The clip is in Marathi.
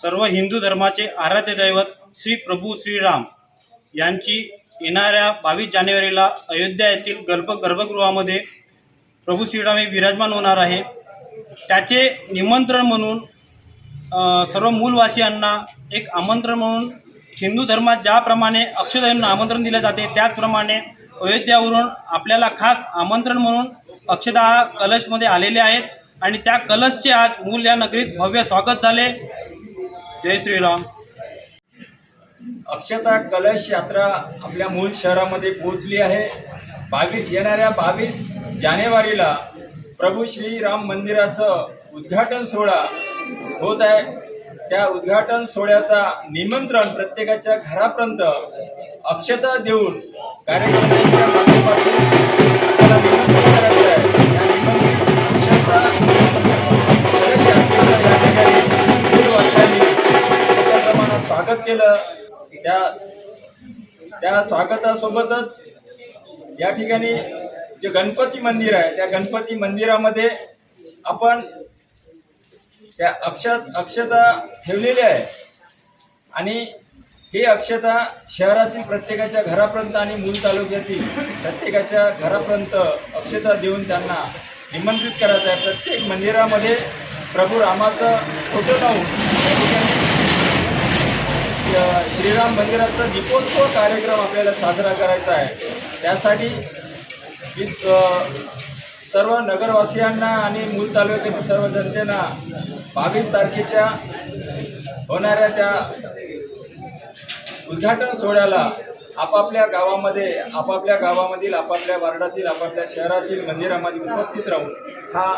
सर्व हिंदू धर्माचे आराध्य दैवत श्री प्रभू श्रीराम यांची येणाऱ्या बावीस जानेवारीला अयोध्या येथील गर्भ गर्भगृहामध्ये प्रभू श्रीराम हे विराजमान होणार आहे. त्याचे निमंत्रण म्हणून सर्व मूलवासियांना एक आमंत्रण म्हणून हिंदू धर्मात ज्याप्रमाणे अक्षदान आमंत्रण दिले जाते त्याचप्रमाणे अयोध्यावरून आपल्याला खास आमंत्रण म्हणून अक्षदा कलशमध्ये आलेले आहेत. आणि त्या कलशचे आज मूल या नगरीत भव्य स्वागत झाले. जय श्रीराम. अक्षता कलश यात्रा आपल्या मूळ शहरामध्ये पोहोचली आहे. बावीस येणाऱ्या बावीस जानेवारीला प्रभू श्रीराम मंदिराचं उद्घाटन सोहळा होत आहे. त्या उद्घाटन सोहळ्याचा निमंत्रण प्रत्येकाच्या घरापर्यंत अक्षता देऊन कार्यक्रमाच्या केलं. त्या त्या स्वागतासोबतच या ठिकाणी जे गणपती मंदिर आहे त्या गणपती मंदिरामध्ये आपण त्या अक्षत अक्षता ठेवलेल्या आहे आणि ही अक्षता शहरातील प्रत्येकाच्या घरापर्यंत आणि मूल तालुक्यातील प्रत्येकाच्या घरापर्यंत अक्षता देऊन त्यांना निमंत्रित करायचं आहे. प्रत्येक मंदिरामध्ये प्रभू रामाचं फोटो लावून त्या ठिकाणी श्रीराम मंदिराचा दीपोत्सव कार्यक्रम आपल्याला साजरा करायचा आहे. त्यासाठी सर्व नगरवासियांना आणि मूल तालुक्यातील सर्व जनतेना बावीस तारखेच्या होणाऱ्या त्या उद्घाटन सोहळ्याला आपापल्या गावामध्ये आपापल्या गावामधील आपापल्या वार्डातील आपापल्या शहरातील मंदिरामध्ये उपस्थित राहून हा